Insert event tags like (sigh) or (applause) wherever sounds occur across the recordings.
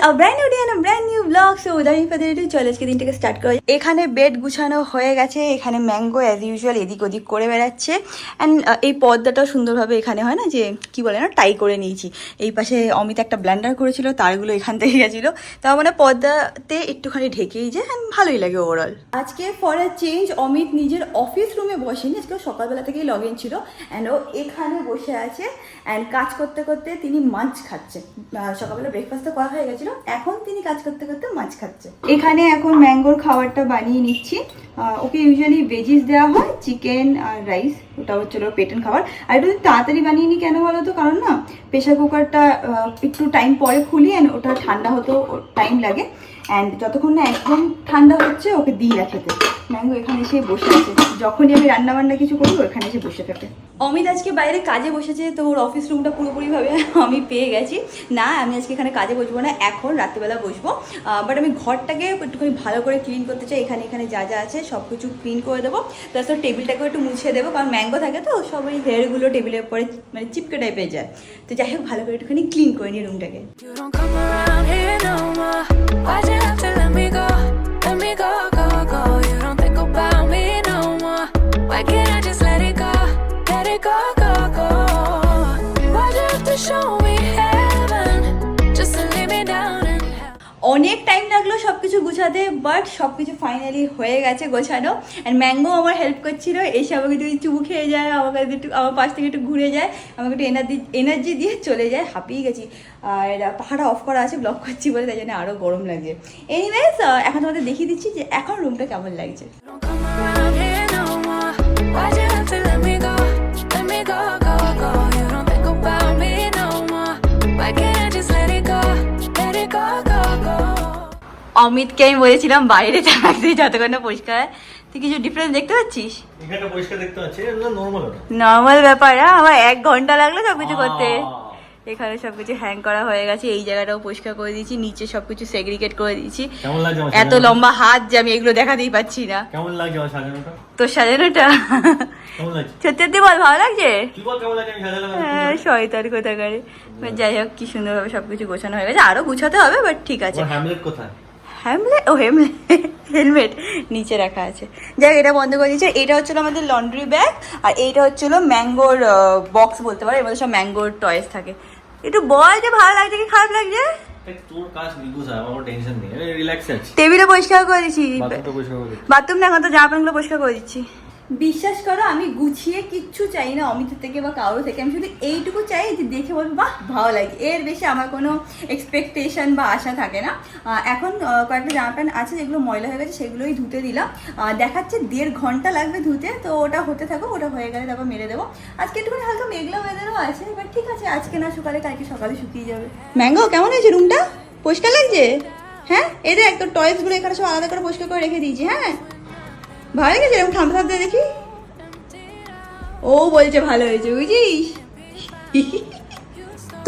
My Bangla blog channel a brand new day and brand new so উদাহরণ একটু চলে, আজকে দিনটাকে স্টার্ট করা। এখানে বেড গুছানো হয়ে গেছে। এখানে ম্যাঙ্গো অ্যাজ ইউজুয়াল এদিক ওদিক করে বেড়াচ্ছে। অ্যান্ড এই পর্দাটাও সুন্দরভাবে এখানে হয় না যে, কি বলে না টাই করে নিয়েছি। এই পাশে অমিত একটা ব্ল্যান্ডার করেছিল, তারগুলো এখান থেকে গেছিল। তার মানে পর্দাতে একটুখানি ঢেকেই যায় অ্যান্ড ভালোই লাগে ওভারঅল আজকে ফর আ চেঞ্জ অমিত নিজের অফিস রুমে বসেনি। আজকে সকালবেলা থেকেই লগ ইন ছিল। অ্যান্ড ও এখানে বসে আছে। অ্যান্ড কাজ করতে করতে তিনি মাছ খাচ্ছে। সকালবেলা ব্রেকফাস্ট তো করা হয়ে গেছিল। এখন তিনি কাজ করতে করতে মাছ খাচ্ছে। এখানে এখন ম্যাঙ্গোর খাবারটা বানিয়ে নিচ্ছি। ওকে ইউজুয়ালি ভেজিস দেওয়া হয় চিকেন আর রাইস ওটা হচ্ছে পেটেন খাবার। আর একটু তাড়াতাড়ি বানিয়ে নিই কেন বলো তো? কারণ না প্রেশার কুকারটা একটু টাইম পরে খুলি অ্যান্ড ওটা ঠান্ডা হতেও টাইম লাগে। অ্যান্ড যতক্ষণ না একদম ঠান্ডা হচ্ছে, ওকে দিই রাখেতে ম্যাঙ্গো এখানে এসে বসে আছে। যখনই আমি রান্না বান্না কিছু করব এখানে এসে বসে থাকে অমিত আজকে বাইরে কাজে বসেছে তো ওর অফিস রুমটা পুরোপুরিভাবে (laughs) আমি পেয়ে গেছি। না আমি আজকে এখানে কাজে বসবো না এখন রাত্রিবেলা বসবো। বাট আমি ঘরটাকে একটুখানি ভালো করে ক্লিন করতে চাই। এখানে এখানে যা যা আছে সব কিছু ক্লিন করে দেবো। প্লাস ওর টেবিলটাকেও একটু মুছে দেবো কারণ ম্যাঙ্গো থাকে তো সব ওই হেয়ারগুলো টেবিলের পরে মানে চিপকে টাইপের যায়। তো যাই হোক ভালো করে একটুখানি ক্লিন করে নিই রুমটাকে. Why'd you have to let me go? Let me go, go, go, go. Why'd you have to show me heaven? Just to leave me down in hell? অনেক টাইম লাগল সব কিছু গুছাতে বাট সব কিছু ফাইনালি হয়ে গেছে গোছানো অ্যান্ড ম্যাঙ্গো আমার হেল্প করছিল এসে আমাকে একটু চুমু খেয়ে যায় আমাকে একটু আমার পাশ থেকে একটু ঘুরে যায় আমাকে একটু এনার্জি এনার্জি দিয়ে চলে যায় হাঁপিয়ে গেছি আর পাহাড়া অফ করা আছে ব্লক করছি বলে তাই জন্য আরও গরম লাগছে এনিওয়েজ এখন তোমাদের দেখিয়ে দিচ্ছি যে এখন রুমটা কেমন লাগছে অমিতকে আমি বলেছিলাম বাইরে থাকতে যতক্ষণ না পরিষ্কার হয়। তুই কিছু ডিফারেন্স দেখতে পাচ্ছিস? নর্মাল ব্যাপার। হ্যাঁ? আমার এক ঘণ্টা লাগল সব কিছু করতে। এখানে সবকিছু হ্যাং করা হয়ে গেছে এই জায়গাটাও পরিষ্কার করে দিয়েছি নিচে সবকিছু সেগ্রিগেট করে দিয়েছি। এত লম্বা হাত যে আমি এগুলো দেখাতেই পাচ্ছি না। কেমন লাগছে আমার সাজানোটা? তোর সাজানোটা? সত্যি বল ভালো লাগছে? হ্যাঁ শয়তান কোথাকারে। But যাই হোক কি সুন্দরভাবে সবকিছু গোছানো হয়ে গেছে। আরও গুছাতে হবে বাট ঠিক আছে। কোথায়? হ্যামলেট ও হেলমেট নিচে রাখা আছে। যাই এটা বন্ধ করে দিয়েছে। এটা হচ্ছিল আমাদের লন্ড্রি ব্যাগ আর এইটা হচ্ছিল ম্যাঙ্গোর বক্স বলতে পারো। এর মধ্যে সব ম্যাঙ্গোর টয়েস থাকে। একটু বল যে ভালো লাগছে কি খারাপ লাগছে? টেবিলে পরিষ্কার করে দিচ্ছি পরিষ্কার করে দিচ্ছি। বাথরুম না এখন তো জামা প্যান্টগুলো পরিষ্কার করে দিচ্ছি। বিশ্বাস করো, আমি গুছিয়ে কিচ্ছু চাই না অমিত থেকে বা কারোর থেকে। আমি শুধু এইটুকু চাই যে দেখে বলব, বাহ, ভালো লাগে। এর বেশি আমার কোনো এক্সপেকটেশন বা আশা থাকে না। এখন কয়েকটা জামা প্যান্ট আছে যেগুলো ময়লা হয়ে গেছে, সেগুলোই ধুতে দিলাম। দেখাচ্ছে দেড় ঘণ্টা লাগবে ধুতে, তো ওটা হতে থাকো ওটা হয়ে গেলে তারপর মেরে দেবো। আজকে একটুখানি হালকা মেঘলা ওয়েদারও আছে এবার ঠিক আছে, আজকে না সকালে কালকে সকালে শুকিয়ে যাবে। ম্যাঙ্গো কেমন হয়েছে রুমটা পরিষ্কার লাগছে? হ্যাঁ? এই দেখ, তোর টয়েসগুলো এখানে সব আলাদা করে পরিষ্কার করে রেখে দিয়েছি হ্যাঁ? ভালো লেগেছে এরকম থামতে থামতে দেখি? ও বলছে ভালো হয়েছে বুঝিস?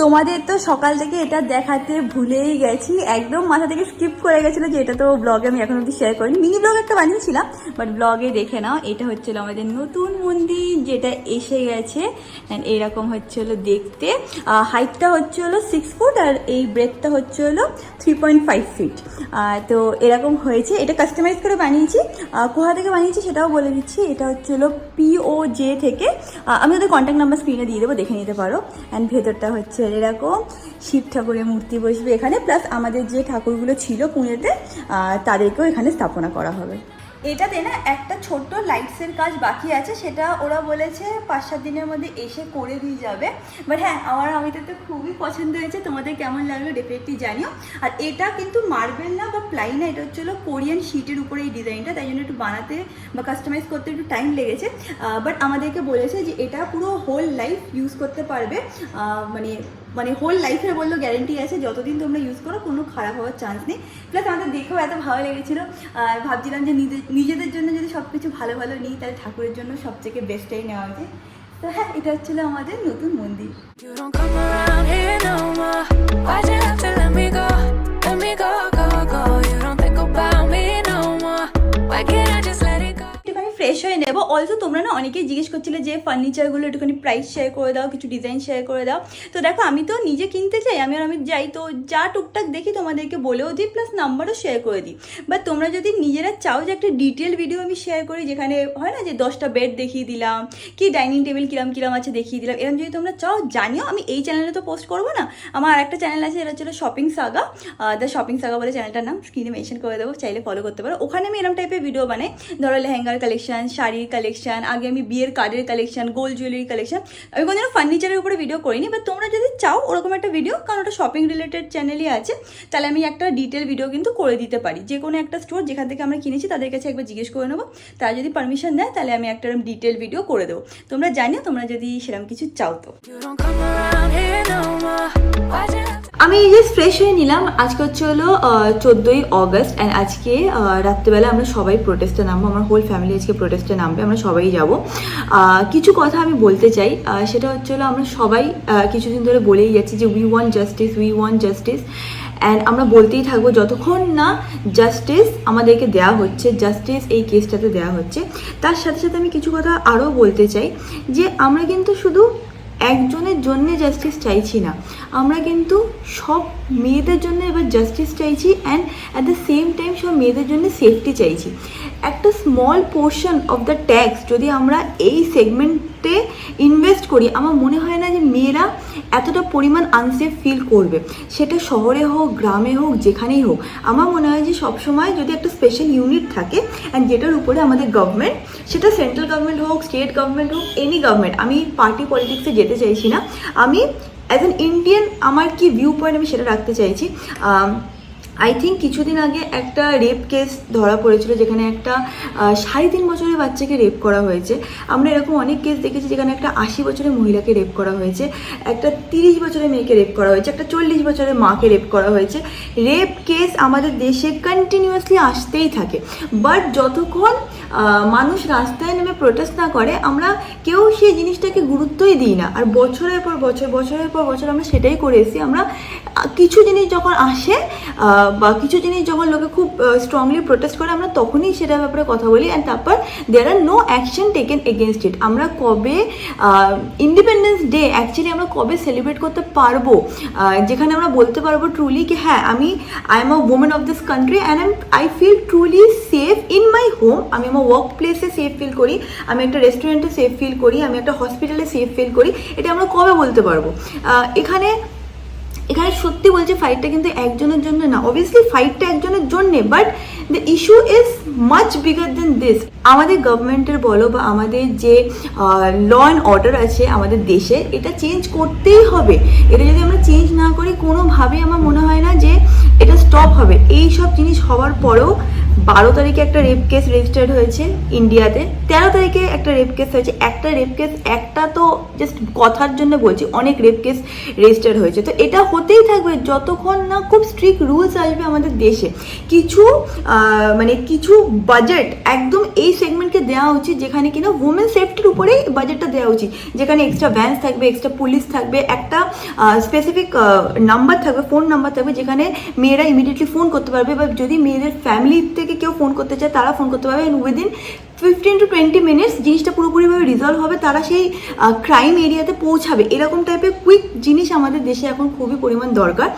তোমাদের তো সকাল থেকে এটা দেখাতে ভুলেই গেছি। একদম মাথা থেকে স্কিপ করে গেছিল যে এটা তো ব্লগে আমি এখন অব্দি শেয়ার করিনি। মিনি ব্লগ একটা বানিয়েছিলাম বাট ব্লগে দেখে নাও। এটা হচ্ছিল আমাদের নতুন মন্দির, যেটা এসে গেছে। অ্যান্ড এরকম হচ্ছে হলো দেখতে হাইটটা হচ্ছে হলো সিক্স ফুট আর এই ব্রেথটা হচ্ছে হলো থ্রি পয়েন্ট ফাইভ ফিট তো এরকম হয়েছে। এটা কাস্টমাইজ করে বানিয়েছি। কোথা থেকে বানিয়েছি সেটাও বলে দিচ্ছি। এটা হচ্ছে হলো পিও জে থেকে। আমি ওদের কন্ট্যাক্ট নাম্বার স্ক্রিনে দিয়ে দেবো, দেখে নিতে পারো। অ্যান্ড ভেতরটা হচ্ছে এরকম শিব ঠাকুরের মূর্তি বসবে এখানে প্লাস আমাদের যে ঠাকুরগুলো ছিল পুনেতে তাদেরকেও এখানে স্থাপনা করা হবে। এটাতে না একটা ছোট্ট লাইটসের কাজ বাকি আছে, সেটা ওরা বলেছে পাঁচ সাত দিনের মধ্যে এসে করে দিয়ে যাবে। বাট হ্যাঁ আমার আমিতে তো খুবই পছন্দ হয়েছে, তোমাদের কেমন লাগল ডেফিনেটলি জানিও। আর এটা কিন্তু মার্বেল না বা প্লাই না, এটা হচ্ছিল কোরিয়ান শিটের উপরে এই ডিজাইনটা তাই জন্য একটু বানাতে বা কাস্টমাইজ করতে একটু টাইম লেগেছে। বাট আমাদেরকে বলেছে যে এটা পুরো হোল লাইফ ইউজ করতে পারবে মানে মানে হোল লাইফের বলল গ্যারেন্টি আছে, যতদিন তোমরা ইউজ করো, কোনো খারাপ হওয়ার চান্স নেই। প্লাস আমাদের দেখেও এত ভালো লেগেছিলো। আর ভাবছিলাম যে নিজেদের জন্য যদি সব কিছু ভালো ভালো নিই, তাহলে ঠাকুরের জন্য সবথেকে বেস্টটাই নেওয়া উচিত। তো হ্যাঁ এটা হচ্ছিল আমাদের নতুন মন্দির. Why can't I just fresh হয়ে নেব। অলসো তোমরা না অনেকেই জিজ্ঞেস করছিলে যে ফার্নিচারগুলো একটুখানি প্রাইস শেয়ার করে দাও, কিছু ডিজাইন শেয়ার করে দাও। তো দেখো, আমি তো নিজে কিনতে চাই, আমি আর আমি যাই, তো যা টুকটাক দেখি তোমাদেরকে বলেও দিই প্লাস নাম্বারও শেয়ার করে দিই। বাট তোমরা যদি নিজেরা চাও যে একটা ডিটেল ভিডিও আমি শেয়ার করি, যেখানে হয় না যে দশটা বেড দেখিয়ে দিলাম, কি ডাইনিং টেবিল কিরাম কিরাম আছে দেখিয়ে দিলাম এরকম যদি তোমরা চাও, জানিও, আমি এই চ্যানেলে তো পোস্ট করব না। আমার আরেকটা চ্যানেল আছে, এটা হচ্ছে shopping saga the shopping saga বলে চ্যানেলটার নাম স্ক্রিনে মেনশন করে দেবো, চাইলে ফলো করতে পারো। ওখানে আমি এরকম টাইপের ভিডিও বানাই। ধরো লেহেঙ্গার কালেকশন শাড়ির কালেকশন আগে আমি বিয়ের কার্ডের কালেকশন গোল্ড জুয়েলারি কালেকশন আমি কোনো ফার্নিচারের উপরে ভিডিও করিনি বাট তোমরা যদি চাও ওরকম একটা ভিডিও কারণ ওটা শপিং রিলেটেড চ্যানেলই আছে, তাহলে আমি একটা ডিটেল ভিডিও কিন্তু করে দিতে পারি। যে কোনো একটা স্টোর যেখান থেকে আমরা কিনেছি, তাদের কাছে একবার জিজ্ঞেস করে নেব। তারা যদি পারমিশন দেয়, তাহলে আমি একটা ডিটেল ভিডিও করে দেবো। তোমরা জানিও, তোমরা যদি সেরকম কিছু চাও তো। আমি এই জাস্ট ফ্রেশ হয়ে নিলাম, আজকে হচ্ছে হলো চোদ্দোই অগস্ট অ্যান্ড আজকে রাত্রেবেলা আমরা সবাই প্রোটেস্টে নামবো, আমার হোল ফ্যামিলি আজকে প্রোটেস্টে নামবে, আমরা সবাই যাব। কিছু কথা আমি বলতে চাই সেটা হচ্ছে হলো আমরা সবাই কিছুদিন ধরে বলেই যাচ্ছি যে we want justice we want justice and আমরা বলতেই থাকব, যতক্ষণ না জাস্টিস আমাদেরকে দেওয়া হচ্ছে জাস্টিস এই কেসটাতে দেওয়া হচ্ছে। তার সাথে সাথে আমি কিছু কথা আরও বলতে চাই যে আমরা কিন্তু শুধু একজনের জন্য জাস্টিস চাইছি না। আমরা কিন্তু সব মেয়েদের জন্য এবার জাস্টিস চাইছি and at the same time সব মেয়েদের জন্য সেফটি চাইছি। একটা small portion of the tax যদি আমরা এই সেগমেন্টে ইনভেস্ট করি, আমার মনে হয় না যে মেয়েরা এতটা পরিমাণ আনসেফ ফিল করবে। সেটা শহরে হোক, গ্রামে হোক, যেখানেই হোক। আমার মনে হয় যে সবসময় যদি একটা স্পেশাল ইউনিট থাকে অ্যান্ড যেটার উপরে আমাদের গভর্নমেন্ট সেটা সেন্ট্রাল গভর্নমেন্ট হোক স্টেট গভর্নমেন্ট হোক এনি গভর্নমেন্ট আমি পার্টি পলিটিক্সে যেতে চাইছি না। আমি অ্যাজ অ্যান ইন্ডিয়ান আমার কি ভিউ পয়েন্ট আমি সেটা রাখতে চাইছি? আই থিঙ্ক কিছুদিন আগে একটা রেপ কেস ধরা পড়েছিল যেখানে একটা সাড়ে তিন বছরের বাচ্চাকে রেপ করা হয়েছে। আমরা এরকম অনেক কেস দেখেছি যেখানে একটা আশি বছরের মহিলাকে রেপ করা হয়েছে, একটা তিরিশ বছরের মেয়েকে রেপ করা হয়েছে, একটা চল্লিশ বছরের মাকে রেপ করা হয়েছে। রেপ কেস আমাদের দেশে কন্টিনিউয়াসলি আসতেই থাকে। বাট যতক্ষণ মানুষ রাস্তায় নেমে প্রোটেস্ট না করে, আমরা কেউ সেই জিনিসটাকে গুরুত্বই দিই না। আর বছরের পর বছর, বছরের পর বছর আমরা সেটাই করে এসেছি। আমরা কিছু জিনিস যখন আসে বা কিছু জিনিস যখন লোকে খুব স্ট্রংলি প্রোটেস্ট করে, আমরা তখনই সেটার ব্যাপারে কথা বলি। অ্যান্ড তারপর there are no action taken against it আমরা কবে ইন্ডিপেন্ডেন্স ডে অ্যাকচুয়ালি আমরা কবে সেলিব্রেট করতে পারব? যেখানে আমরা বলতে পারব ট্রুলি কি হ্যাঁ আমি I am a women of this country and I I feel truly safe in my home আমি আমার ওয়ার্ক প্লেসে সেফ ফিল করি, আমি একটা রেস্টুরেন্টে সেফ ফিল করি, আমি একটা হসপিটালে সেফ ফিল করি। এটা আমরা কবে বলতে পারব? এখানে এখানে সত্যি বলছি ফাইটটা কিন্তু একজনের জন্য না। অবভিয়াসলি ফাইটটা একজনের জন্যে but the issue is much bigger than this আমাদের গভর্নমেন্টের বলো বা আমাদের যে ল অ্যান্ড অর্ডার আছে আমাদের দেশে, এটা চেঞ্জ করতেই হবে। এটা যদি আমরা চেঞ্জ না করি, কোনোভাবেই আমার মনে হয় না যে এটা স্টপ হবে। এই সব জিনিস হওয়ার পরেও বারো তারিখে একটা রেপ কেস রেজিস্টার্ড হয়েছে ইন্ডিয়াতে তেরো তারিখে একটা রেপ কেস হয়েছে। একটা রেপ কেস একটা তো জাস্ট কথার জন্য বলছি, অনেক রেপ কেস রেজিস্টার্ড হয়েছে। তো এটা হতেই থাকবে যতক্ষণ না খুব স্ট্রিক্ট রুলস আসবে আমাদের দেশে। কিছু মানে কিছু বাজেট একদম এই সেগমেন্টকে দেওয়া উচিত যেখানে কিনা উমেন সেফটির উপরেই বাজেটটা দেওয়া উচিত। যেখানে এক্সট্রা ভ্যান্স থাকবে এক্সট্রা পুলিশ থাকবে, একটা স্পেসিফিক নাম্বার থাকবে ফোন নাম্বার থাকবে যেখানে মেয়েরা ইমিডিয়েটলি ফোন করতে পারবে বা যদি মেয়েদের ফ্যামিলি থেকে কেউ ফোন করতে চায়, তারা ফোন করতে পারবে। And within fifteen to twenty minutes জিনিসটা পুরোপুরিভাবে রিজলভ হবে, তারা সেই ক্রাইম এরিয়াতে পৌঁছাবে। এরকম টাইপের কুইক জিনিস আমাদের দেশে এখন খুবই পরিমাণ দরকার।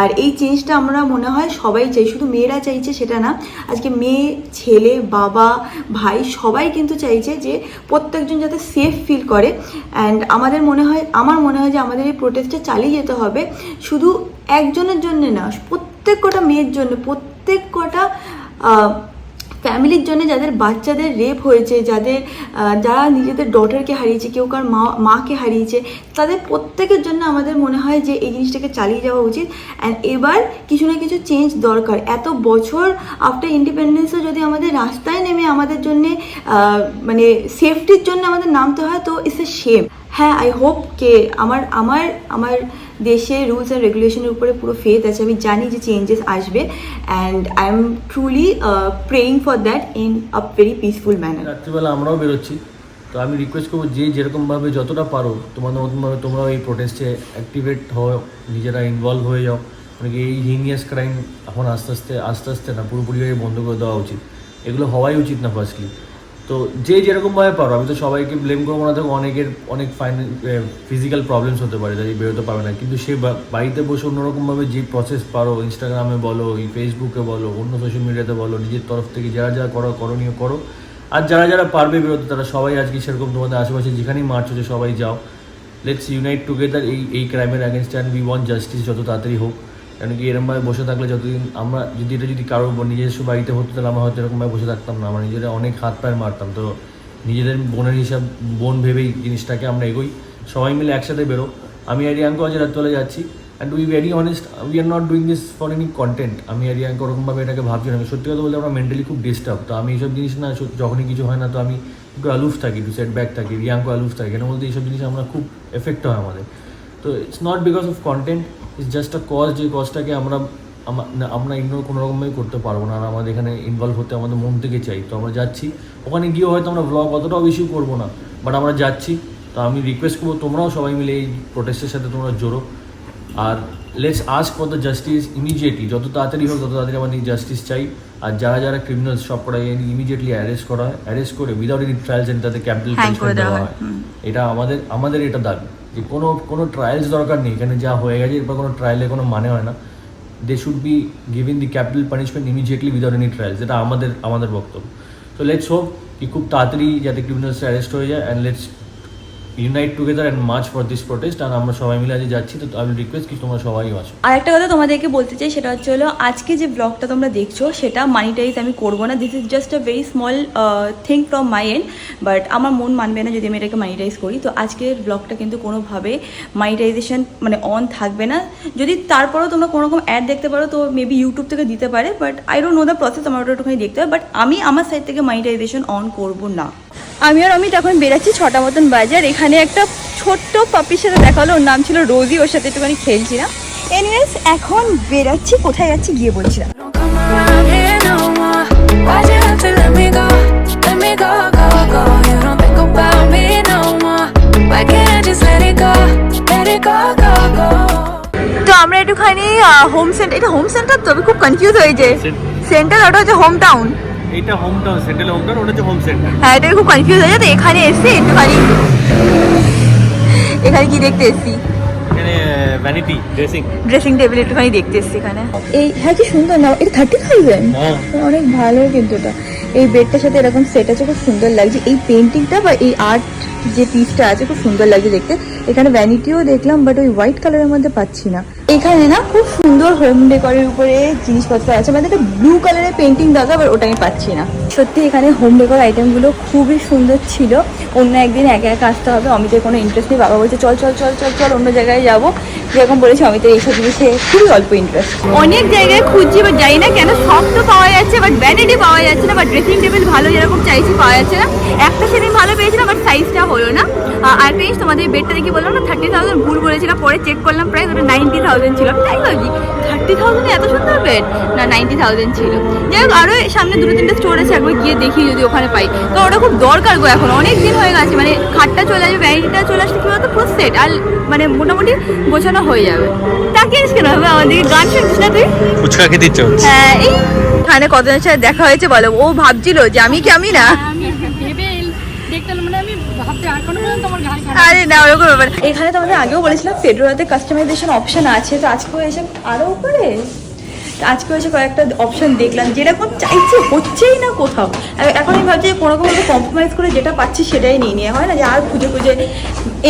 আর এই চেঞ্জটা আমরা মনে হয় সবাই চাই, শুধু মেয়েরা চাইছে সেটা না। আজকে মেয়ে, ছেলে, বাবা, ভাই সবাই কিন্তু চাইছে যে প্রত্যেকজন যাতে সেফ ফিল করে। অ্যান্ড আমাদের মনে হয়, আমার মনে হয় যে আমাদের এই প্রোটেস্টটা চালিয়ে যেতে হবে। শুধু একজনের জন্য না, প্রত্যেক কটা মেয়ের জন্য, প্রত্যেক কটা ফ্যামিলির জন্য যাদের বাচ্চাদের রেপ হয়েছে, যাদের যারা নিজেদের ডটারকে হারিয়েছে, কেউ কার মা, মাকে হারিয়েছে, তাদের প্রত্যেকের জন্য আমাদের মনে হয় যে এই জিনিসটাকে চালিয়ে যাওয়া উচিত। অ্যান্ড এবার কিছু না কিছু চেঞ্জ দরকার। এত বছর আফটার ইন্ডিপেন্ডেন্সও যদি আমাদের রাস্তায় নেমে আমাদের জন্যে মানে সেফটির জন্য আমাদের নামতে হয়, তো ইটস এ শেম হ্যাঁ আই হোপ কে, আমার আমার আমার দেশে রুলস অ্যান্ড রেগুলেশনের উপরে পুরো ফেথ আছে। আমি জানি যে চেঞ্জেস আসবে and I am truly praying for that in a very peaceful manner রাত্রিবেলা আমরাও বেরোচ্ছি। তো আমি রিকোয়েস্ট করব যে যেরকমভাবে যতটা পারো, তোমাদের মতনভাবে তোমরাও এই প্রোটেস্টে অ্যাক্টিভেট হও, নিজেরা ইনভলভ হয়ে যাও। মানে কি এই হিনিয়াস ক্রাইম এখন আস্তে আস্তে আস্তে আস্তে না পুরোপুরিভাবে বন্ধ করে দেওয়া উচিত। এগুলো হওয়াই উচিত না ফার্স্টলি তো যে যেরকমভাবে পারো, আমি তো সবাইকে ব্লেম করব না, দেখো অনেকের, অনেক ফিজিক্যাল প্রবলেমস হতে পারে যাই বেরোতে পারবে না। কিন্তু সে বাড়িতে বসে অন্যরকমভাবে যে প্রসেস পারো ইনস্টাগ্রামে বলো ফেসবুকে বলো, অন্য সোশ্যাল মিডিয়াতে বলো, নিজের তরফ থেকে যারা যারা করো, করণীয় করো। আর যারা যারা পারবে বেরোতে, তারা সবাই আজকে সেরকম তোমাদের আশেপাশে যেখানেই মার্চ হচ্ছে সবাই যাও। লেটস ইউনাইট টুগেদার এই এই ক্রাইমের against and we want justice যত তাড়াতাড়ি হোক। কারণ কি এরমভাবে বসে থাকলে যতদিন আমরা যদি এটা যদি কারোর নিজস্ব বাড়িতে হতো, তাহলে আমরা হয়তো এরকমভাবে বসে থাকতাম না। আমরা নিজেরা অনেক হাত পায়ে মারতাম। তো নিজেদের বোনের হিসাব, বোন ভেবেই জিনিসটাকে আমরা এগোই। সবাই মিলে একসাথে বেরো আমি আর রিয়াঙ্ক আজ রাত্রবেলা যাচ্ছি। And we very honest we are not doing this for any content আমি আর রিয়াঙ্ক ওরকমভাবে এটাকে ভাবছি না। সত্যি কথা বলতে আমরা মেন্টালি খুব ডিস্টার্ব তো আমি এইসব জিনিস না যখনই কিছু হয় না, তো আমি একটু আলুফ থাকি, একটু সেট ব্যাক থাকি রিয়াঙ্ক আলুফ থাকি। কেন বলতে, এইসব জিনিস আমরা খুব এফেক্ট হয় আমাদের। তো it's not because of content it's just a cause যে কজটাকে আমরা আমরা ইগনোর কোনো রকমভাবে করতে পারব না। আর আমাদের এখানে ইনভলভ হতে আমাদের মন থেকে চাই। তো আমরা যাচ্ছি। ওখানে গিয়ে হয়তো আমরা ব্লগ অতটাও ইস্যু করব না। বাট আমরা যাচ্ছি। তো আমি রিকোয়েস্ট করব তোমরাও সবাই মিলে এই প্রোটেস্টের সাথে তোমরা জোরো আর let's ask for the justice immediately যত তাড়াতাড়ি হোক তত তাড়াতাড়ি আমাদের জাস্টিস চাই। আর যারা যারা ক্রিমিনাল সব করাই ইমিডিয়েটলি অ্যারেস্ট করা হয়। অ্যারেস্ট করে উইদাউট এনি ট্রায়ালস এন্ড তাদের ক্যাপিটাল করে দেওয়া হয়। এটা আমাদের আমাদের এটা দাবি। যে কোনো কোনো ট্রায়ালস দরকার নেই। এখানে যা হয়ে গেছে, এরপর কোনো ট্রায়ালে কোনো মানে হয় না। They should be giving the capital punishment immediately without any trials এটা আমাদের আমাদের বক্তব্য। তো লেটস হোপ কি খুব তাড়াতাড়ি যাতে ক্রিমিনালস অ্যারেস্ট হয়ে যায় and let's unite together and march for this protest আর আমরা সবাই মিলে আজ যাচ্ছি, তো আমি রিকোয়েস্ট কি তোমরা সবাই আসো। আর একটা কথা তোমাদেরকে বলতে চাই, সেটা হচ্ছে হলো, আজকে যে ব্লগটা তোমরা দেখছ, সেটা মানিটাইজ আমি করব না। This is just a very small thing from my end but আমার মন মানবে না যদি আমি এটাকে মানিটাইজ করি। তো আজকের ব্লগটা কিন্তু কোনোভাবে মানিটাইজেশন মানে অন থাকবে না। যদি তারপরেও তোমরা কোনো রকম অ্যাড দেখতে পারো, তো মেবি ইউটিউব থেকে দিতে পারে but I don't know the process আমার ওটা একটুখানি দেখতে হবে বাট আমি আমার সাইড থেকে মানিটাইজেশন অন করব না। আমি আর অমিত এখন বেরাচ্ছি ছটা মতন বাজার। এখানে একটা ছোট্ট পাপির সাথে দেখা হলো ওর নাম ছিল রোজি ওর সাথে একটুখানি খেলছিলাম। এনিওয়েজ এখন বেরাচ্ছি কোথায় যাচ্ছি গিয়ে বলছিলাম. তো আমরা একটুখানি হোম সেন্টার এটা হোম সেন্টার তো? আমি খুব কনফিউজ হয়ে যে সেন্টার ওটা হচ্ছে হোম টাউন এইটা home town central home town ওটা হচ্ছে হোম সেন্টার হ্যাঁ এটা খুব কনফিউজ হয়ে যায় তো এখানে এসে একটুখানি এখানে কি দেখতে এসছি? এখানে ভ্যানিটি ড্রেসিং ড্রেসিং টেবিল একটুখানি দেখতে এসছি এখানে। এই হ্যাঁ কি সুন্দর না এটা থার্টি থাউজেন্ড হ্যাঁ। অনেক ভালো কিন্তু এটা। এই বেডটার সাথে এরকম সেট আছে খুব সুন্দর লাগছে। এই পেন্টিংটা বা এই আর্ট যে পিসটা আছে, খুব সুন্দর লাগছে দেখতে। এখানে ভ্যানিটিও দেখলাম বাট ওই হোয়াইট কালারের মধ্যে পাচ্ছি না। এখানে না, খুব সুন্দর হোম ডেকরের উপরে জিনিসপত্র আছে মানে একটা ব্লু কালারের পেন্টিং দরকার বাট ওটা আমি পাচ্ছি না। সত্যি, এখানে হোম ডেকোর আইটেমগুলো খুবই সুন্দর ছিল। অন্য একদিন একা একা আসতে হবে, অমিতের কোনো ইন্টারেস্ট নেই। বাবা বলছে, চল চল চল চল চল, অন্য জায়গায় যাব। যেরকম বলেছে, অমিতের এইসব জিনিসে খুবই অল্প ইন্টারেস্ট অনেক জায়গায় খুঁজছি বাট জানি না কেন, সব তো পাওয়া যাচ্ছে বাট ভ্যানিটি পাওয়া যাচ্ছে না বাট ড্রেসিং টেবিল ভালো যেরকম চাইছি, পাওয়া যাচ্ছে না। একটা সেদিন ভালো পেয়েছিলাম বাট সাইজটা হলো না। আর পেয়েছি তোমাদের বেডটা দেখি বললাম না থার্টি থাউজেন্ড ভুল বলেছিলাম পরে চেক করলাম প্রাইস ওটা নাইনটি থাউজেন্ড ছিল। তাই ভাবছি থার্টি থাউজেন্ড এত সুন্দর বেড না নাইনটি থাউজেন্ড ছিল। যাই হোক আরও সামনে দুটো তিনটে স্টোর আছে একবার গিয়ে দেখি যদি ওখানে পাই। তো ওটা খুব দরকার গো এখন অনেক দিন হয়ে গেছে মানে খাটটা চলে আসবে ভ্যানিটিটা চলে আসলে কি বলতো পুরো সেট আর মানে মোটামুটি গোছানো হয়ে যাবে। তাকিয়েছিস কেন হবে? আমাদেরকে গান শুনছিস না তুই? ফুচকা খেতে হ্যাঁ এই এখানে কতজনের সাথে দেখা হয়েছে বলো? ও ভাবছিল যে আমি কি আমি না আমি ভেবে দেখতে এলাম, মানে আমি ভাবতে এখনও পর্যন্ত আমার গায়ে কাটা আরে না ওরকম ব্যাপার এখানে তো আমাদের আগেও বলেছিলাম ফেডরোলাতে কাস্টমাইজেশন অপশন আছে, তো আজকেও এসে আরও উপরে। আজকেও এসে কয়েকটা অপশন দেখলাম, যেরকম চাইছি হচ্ছেই না কোথাও। এখন আমি ভাবছি কোনো রকম কম্প্রোমাইজ করে যেটা পাচ্ছি সেটাই নিয়ে নিয়ে, হয় না যে আর খুঁজে খুঁজে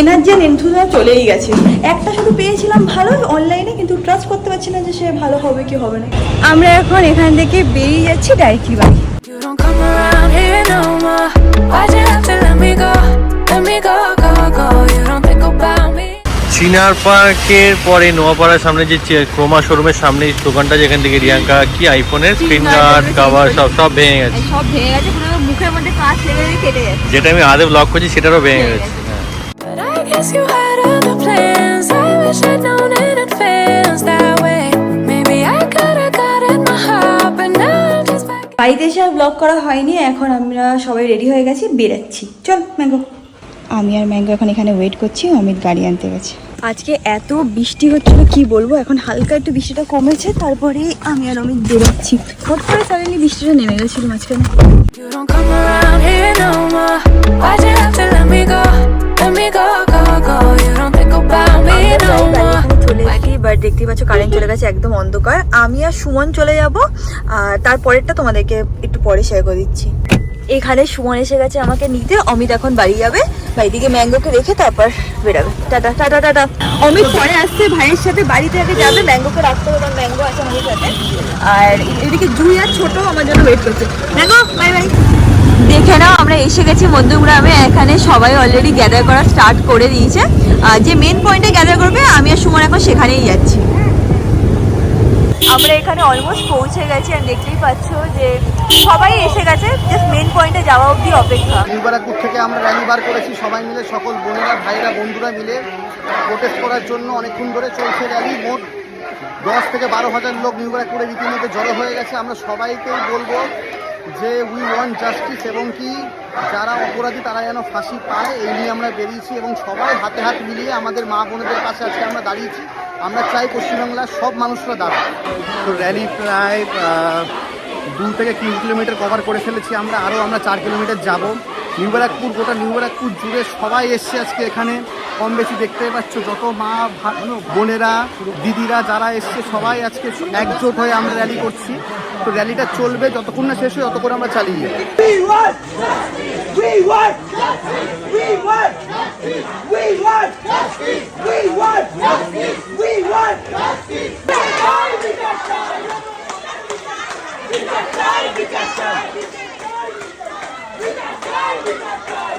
এনার্জি আর এনথুজা চলেই গেছে। একটা শুধু পেয়েছিলাম ভালো অনলাইনে কিন্তু ট্রাস্ট করতে পারছি না যে সে ভালো হবে কি হবে না। আমরা এখন এখান থেকে বেরিয়ে যাচ্ছি ডাইরেক্টলি বাড়ি। চিনার পার্কের পরে নোয়াপাড়ার সামনে যে ক্রোমা শোরুমের সামনে দোকানটা যেখান থেকে রিয়াঙ্কা কি আইফোনের স্ক্রিনগার্ড কাভার সব সব ভেঙে গেছে। যেটা আমি আদে ব্লক করছি সেটারও ভেঙে গেছে হ্যাঁ। বাড়িতে এসে আর ব্লক করা হয়নি এখন আমরা সবাই রেডি হয়ে গেছি বেরাচ্ছি। চল ম্যাগো আমি আর ম্যাঙ্গো এখন এখানে ওয়েট করছি অমিত গাড়ি আনতে গেছে। আজকে এত বৃষ্টি হচ্ছিল কি বলব? এখন হালকা একটু বৃষ্টিটা কমেছে তারপরে আমি আর অমিত বেরোচ্ছি। হট করে সাডেনলি বৃষ্টিটা নেমে গেছিল মাঝখানে। বাট দেখতেই পাচ্ছ কারেন্ট চলে গেছে একদম অন্ধকার। আমি আর সুমন চলে যাব আর তারপরেরটা তোমাদেরকে একটু পরে শেয়ার করে দিচ্ছি। এখানে সুমন এসে গেছে আমাকে নিতে। অমিত এখন বাড়ি যাবে। ভাইদিকে ম্যাঙ্গোকে রেখে তারপর বেরাবে। Tata tata tata. অমিত পরে আসছে ভাইয়ের সাথে। বাড়িতে আগে যাবে, ম্যাঙ্গোকে রাখতে হবে ম্যাঙ্গো আছে আমাদের সাথে। আর এদিকে জুই আর ছোট আমার জন্য ওয়েট করছে। ম্যাঙ্গো বাই বাই দেখে নাও, আমরা এসে গেছি মধ্যমগ্রামে। এখানে সবাই অলরেডি গ্যাদার করা স্টার্ট করে দিয়েছে। যে মেন পয়েন্টে গ্যাদার করবে, আমি আর সুমন এখন সেখানেই যাচ্ছি। আমরা এখানে অলমোস্ট পৌঁছে গেছি আর দেখতেই পাচ্ছ যে সবাই এসে গেছে জাস্ট মেন পয়েন্টে যাওয়া অবধি অপেক্ষা। নিউবারাকপুর থেকে আমরা র্যালি বার করেছি, সবাই মিলে, সকল বোনেরা ভাইরা বন্ধুরা মিলে প্রোটেস্ট করার জন্য অনেকক্ষণ ধরে চলছে র্যালি মোট দশ থেকে বারো হাজার লোক নিউবারাকপুরে রীতিমতো জড়ো হয়ে গেছে। আমরা সবাইকেই বলব যে উই ওয়ান্ট জাস্টিস এবং কি যারা অপরাধী তারা যেন ফাঁসি পায়, এই নিয়ে আমরা বেরিয়েছি এবং সবাই হাতে হাত মিলিয়ে আমাদের মা বোনেদের কাছে আজকে আমরা দাঁড়িয়েছি। আমরা চাই পশ্চিমবাংলার সব মানুষরা দাঁড়ায় তো র্যালি প্রায় দু থেকে তিন কিলোমিটার কভার করে ফেলেছি আমরা। আরও আমরা চার কিলোমিটার যাব। নিউ ব্যারাকপুর গোটা নিউ ব্যারাকপুর জুড়ে সবাই এসছে আজকে এখানে কম বেশি দেখতে পাচ্ছ যত মা বোনেরা দিদিরা যারা এসছে সবাই আজকে একজোট হয়ে আমরা র্যালি করছি তো র্যালিটা চলবে যতক্ষণ না শেষ হয় ততক্ষণ আমরা চালিয়ে We We want We want We Vida, vida, vida,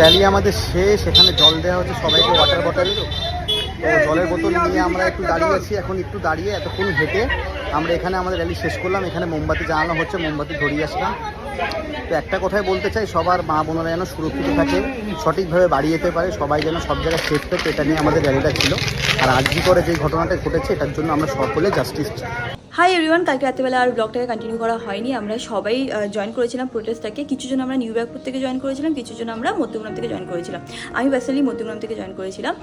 rally আমাদের শেষ, এখানে জল দেওয়া হচ্ছে সবাইকে ওয়াটার বটল জলের বোতল নিয়ে আমরা একটু দাঁড়িয়ে আছি, এখন একটু দাঁড়িয়ে এতক্ষণ হেঁটে আমরা এখানে আমাদের র্যালি শেষ করলাম। এখানে মোমবাতি জ্বালানো হচ্ছে, মোমবাতি ধরিয়ে আসলাম। তো একটা কথাই বলতে চাই, সবার মা বোনেরা যেন সুরক্ষিত থাকে, সঠিকভাবে বাড়ি যেতে পারে, সবাই যেন সব জায়গায় সেফ থাকে, এটা নিয়ে আমাদের র্যালিটা ছিল। আর আজকে করে যে ঘটনাটা ঘটেছে, এটার জন্য আমরা সকলে জাস্টিস চাই। হাই এভরিওয়ান কালকে রাত্রেবেলা আর ব্লগটাকে কন্টিনিউ করা হয়নি। আমরা সবাই জয়েন করেছিলাম প্রোটেস্টটাকে কিছু জন আমরা নিউ ব্যাগপুর থেকে জয়েন করেছিলাম, কিছুজন আমরা মধ্যগ্রাম থেকে জয়েন করেছিলাম। আমি পার্সোনালি মধ্যগ্রাম থেকে জয়েন করেছিলাম।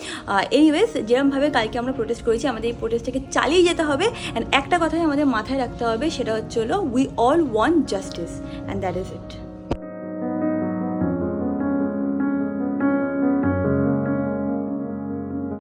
এইওয়েজ যেরমভাবে কালকে আমরা প্রোটেস্ট করেছি, আমাদের এই প্রোটেস্টটাকে চালিয়ে যেতে হবে। অ্যান্ড একটা কথাই আমাদের মাথায় রাখতে হবে, সেটা হচ্ছে হলো we all one justice and that is it